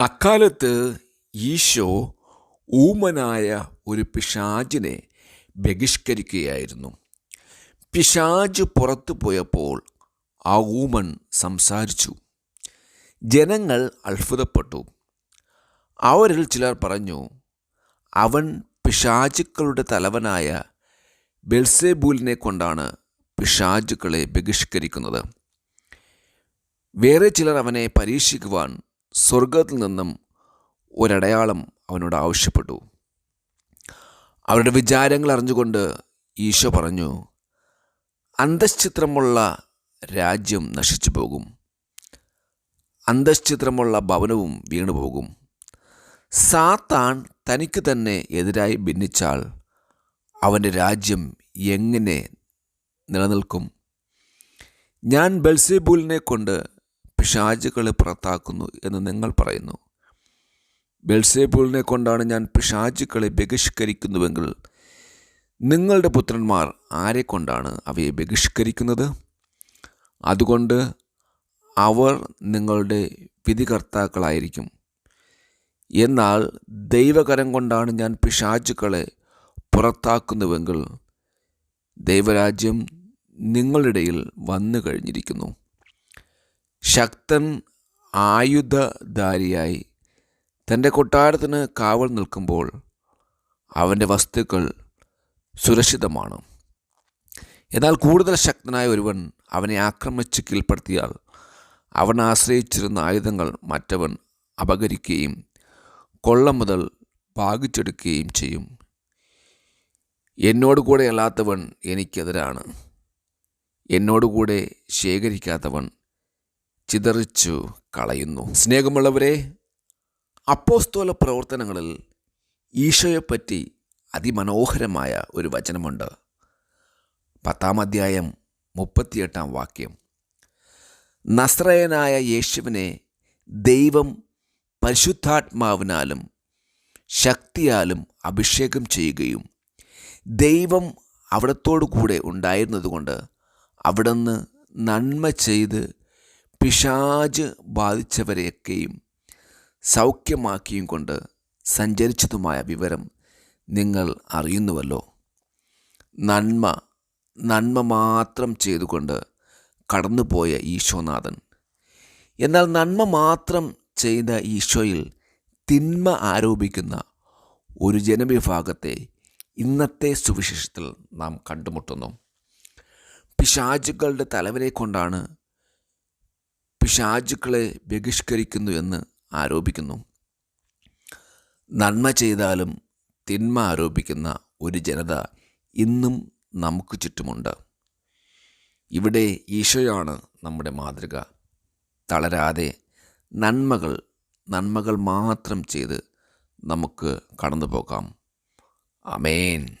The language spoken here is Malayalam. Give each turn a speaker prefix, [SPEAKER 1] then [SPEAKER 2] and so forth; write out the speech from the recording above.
[SPEAKER 1] അക്കാലത്ത് ഈശോ ഊമനായ ഒരു പിശാചിനെ ബഹിഷ്കരിക്കുകയായിരുന്നു. പിശാജ് പുറത്തു പോയപ്പോൾ ആ ഊമൻ സംസാരിച്ചു. ജനങ്ങൾ അത്ഭുതപ്പെട്ടു. അവരിൽ ചിലർ പറഞ്ഞു അവൻ പിശാചുക്കളുടെ തലവനായ ബെൽസേബൂലിനെ കൊണ്ടാണ് പിശാചുക്കളെ ബഹിഷ്കരിക്കുന്നത്. വേറെ ചിലർ അവനെ പരീക്ഷിക്കുവാൻ സ്വർഗത്തിൽ നിന്നും ഒരടയാളം അവനോട് ആവശ്യപ്പെട്ടു. അവരുടെ വിചാരങ്ങൾ അറിഞ്ഞുകൊണ്ട് ഈശോ പറഞ്ഞു അന്തശ്ചിത്രമുള്ള രാജ്യം നശിച്ചു പോകും. അന്തശ്ചിത്രമുള്ള ഭവനവും വീണുപോകും സാത്താൻ തനിക്ക് തന്നെ എതിരായി ഭിന്നിച്ചാൽ അവന്റെ രാജ്യം എങ്ങനെ നിലനിൽക്കും? ഞാൻ ബൽസേബൂലിനെ കൊണ്ട് പിശാചുകളെ പുറത്താക്കുന്നു എന്ന് നിങ്ങൾ പറയുന്നു. ബെൽസേബൂളിനെ കൊണ്ടാണ് ഞാൻ പിശാചുക്കളെ ബഹിഷ്കരിക്കുന്നുവെങ്കിൽ നിങ്ങളുടെ പുത്രന്മാർ ആരെ കൊണ്ടാണ് അവയെ ബഹിഷ്കരിക്കുന്നത്? അതുകൊണ്ട് അവർ നിങ്ങളുടെ വിധികർത്താക്കളായിരിക്കും. എന്നാൽ ദൈവകരം കൊണ്ടാണ് ഞാൻ പിശാചുക്കളെ പുറത്താക്കുന്നുവെങ്കിൽ ദൈവരാജ്യം നിങ്ങളിടയിൽ വന്നു കഴിഞ്ഞിരിക്കുന്നു ശക്തൻ ആയുധധാരിയായി തന്റെ കൊട്ടാരത്തിന് കാവൽ നിൽക്കുമ്പോൾ അവന്റെ വസ്തുക്കൾ സുരക്ഷിതമാണ്. എന്നാൽ കൂടുതൽ ശക്തനായ ഒരുവൻ അവനെ ആക്രമിച്ച് കീഴ്പ്പെടുത്തിയാൽ അവൻ ആശ്രയിച്ചിരുന്ന ആയുധങ്ങൾ മറ്റവൻ അപകരിക്കുകയും കൊള്ള മുതൽ ഭാഗിച്ചെടുക്കുകയും ചെയ്യും. എന്നോട് കൂടെ അല്ലാത്തവൻ എനിക്കെതിരാണ്. എന്നോടുകൂടെ ശേഖരിക്കാത്തവൻ ചിതറിച്ചു കളയുന്നു. സ്നേഹമുള്ളവരെ അപ്പോസ്തോല പ്രവർത്തനങ്ങളിൽ ഈശോയെപ്പറ്റി അതിമനോഹരമായ ഒരു വചനമുണ്ട്. പത്താം അധ്യായം മുപ്പത്തിയെട്ടാം വാക്യം. നസ്രയനായ യേശുവിനെ ദൈവം പരിശുദ്ധാത്മാവിനാലും ശക്തിയാലും അഭിഷേകം ചെയ്യുകയും ദൈവം അവിടത്തോടു കൂടെ ഉണ്ടായിരുന്നതുകൊണ്ട് അവിടുന്ന് നന്മ ചെയ്ത് പിശാജ് ബാധിച്ചവരെയൊക്കെയും സൗഖ്യമാക്കിയും കൊണ്ട് സഞ്ചരിച്ചതുമായ വിവരം നിങ്ങൾ അറിയുന്നുവല്ലോ. നന്മ നന്മ മാത്രം ചെയ്തുകൊണ്ട് കടന്നുപോയ ഈശോനാഥൻ. എന്നാൽ നന്മ മാത്രം ചെയ്ത ഈശോയിൽ തിന്മ ആരോപിക്കുന്ന ഒരു ജനവിഭാഗത്തെ ഇന്നത്തെ സുവിശേഷത്തിൽ നാം കണ്ടുമുട്ടുന്നു. പിശാചുകളുടെ തലവനെ കൊണ്ടാണ് പിശാചുക്കളെ ബഹിഷ്കരിക്കുന്നു എന്ന് ആരോപിക്കുന്നു. നന്മ ചെയ്താലും തിന്മ ആരോപിക്കുന്ന ഒരു ജനത ഇന്നും നമുക്ക് ചുറ്റുമുണ്ട്. ഇവിടെ ഈശോയാണ് നമ്മുടെ മാതൃക. തളരാതെ നന്മകൾ നന്മകൾ മാത്രം ചെയ്ത് നമുക്ക് കടന്നു പോകാം അമേൻ